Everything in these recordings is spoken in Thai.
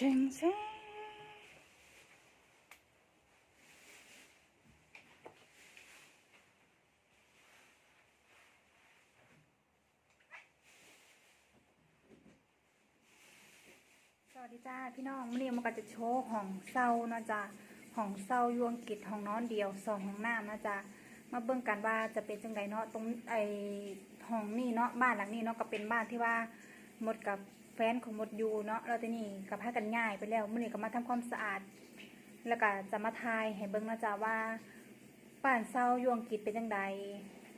ชงเซ่สวัสดีจ้าพี่น้องมื่อนี้มันก็จะโชว์ห้องเศร้านะจ๊ะห้องเศร้ายวงกิจห้องนอนเดียวสองห้องน้ำนะจ๊ะมาเบิ่งกันว่าจะเป็นจังไดเนาะตรงไอห้องนี่เนาะบ้านหลังนี้เนาะก็เป็นบ้านที่ว่าหมดกับ ฟนของมดยูเนาะเราจะนี่กับพากันง่ายไปแล้วมื่อนี้ก็มาทำความสะอาด แล้วก็จะมาทายให้เบิ่งนะจ๊ะว่าบ้านเศร้ายวงกิจเป็นจังได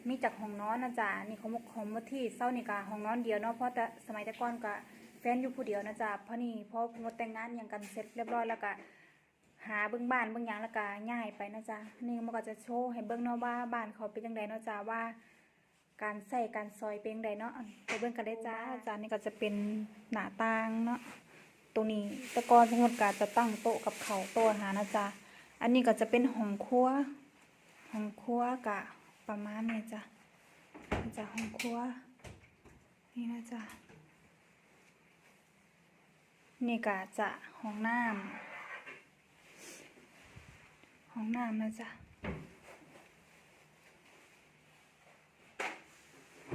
มีจากห้องนอนนะจ๊ะนี่ของของมดที่เศร้านี่ก็ห้องนอนเดียวเนาะเพราะแต่สมัยแต่ก่อนก็แฟนอยู่ผู้เดียวนะจ๊ะเพราะนี่พอหมดแต่งงานอย่างกันเสร็จเรียบร้อยแล้วก็หาเบื้องบ้านเบื้องยังแล้วก็ง่ายไปนะจ๊ะนี่มันก็จะโชว์ให้เบื้องเนาะว่าบ้านเขาเป็นยังไงเนาะจ๊ะว่า การใส่การซอยเป็นยังไงเนาะไปเบื้องกันได้จ้าจ้านี่ก็จะเป็นหน้าต่างเนาะตรงนี้แตะกอนสมมติการจะตั้งโต๊ะกับเขาวโต๊ะอาหารนะจ๊ะอันนี้ก็จะเป็นห้องครัวห้องครัวกะประมาณนี้จ้ะนี่จ้ะห้องครัวนี่นะจ๊ะนี่ก็จะห้องน้ำห้องน้ำนะจ๊ะ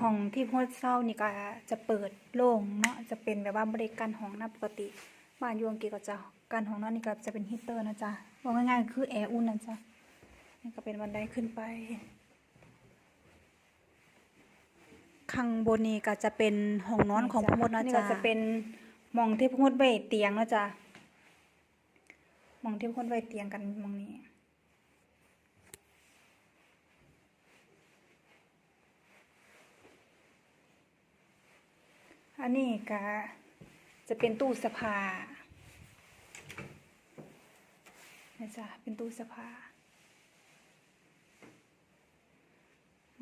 ห้องที่โพดเศร้านี่ก็จะเปิดโล่งเนาะจะเป็นแบบว่าบริการห้องน้ำปกติบ้านอยวงกีก็จะการห้องนอนนี่ก็จะเป็นฮีตเตอร์นะจ๊ะว่าง่ายๆคือแอร์อุ่นนะจ๊ะนี่ก็เป็นบันไดขึ้นไปข้างบนนี่ก็จะเป็นห้องนอนของพ่อมดนะจ๊ะนี่ก็จะเป็นหมองที่พ่อมดไว้เตียงนะจ๊ะหมองที่พ่อมดไว้เตียงกันหมองนี้ อันนี้ก็จะเป็นตู้สภานะจ๊ะเป็นตู้สภา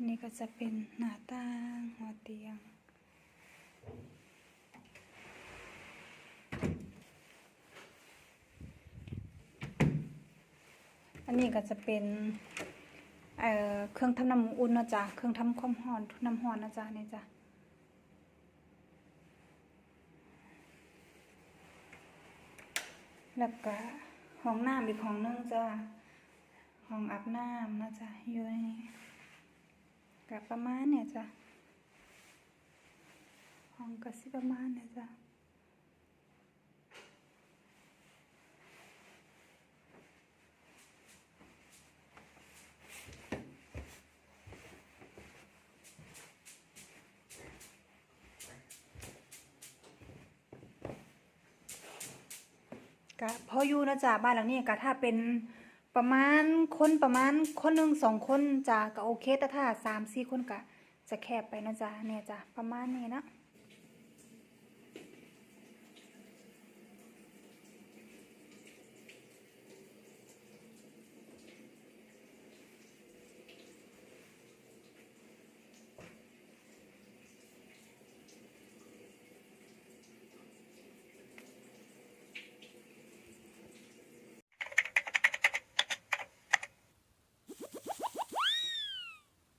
นี่ก็จะเป็นหน้าต่างหัวเตียง อันนี้ก็จะเป็นเเครื่องทำน้ำอุ่นนะจ๊ะ เครื่องทำความร้อนน้ำร้อนนะจ๊ะนี่จ้ะ แล้วก็ห้องน้ำอีกห้องนึงจ้ะห้องอาบน้ำนะจ๊ะอยู่ในกับประมาณเนี่ยจ้ะห้องก็สิประมาณเนี่ยจ้ะ ก็พออยู่นะจ๊ะบ้านหลังนี้ก็ถ้าเป็นประมาณคนประมาณคนหนึ่งสองคนจ้ะก็โอเคแต่ถ้าสามสี่คนก็จะแคบไปนะจ๊ะเนี่ยจ้ะประมาณนี้นะ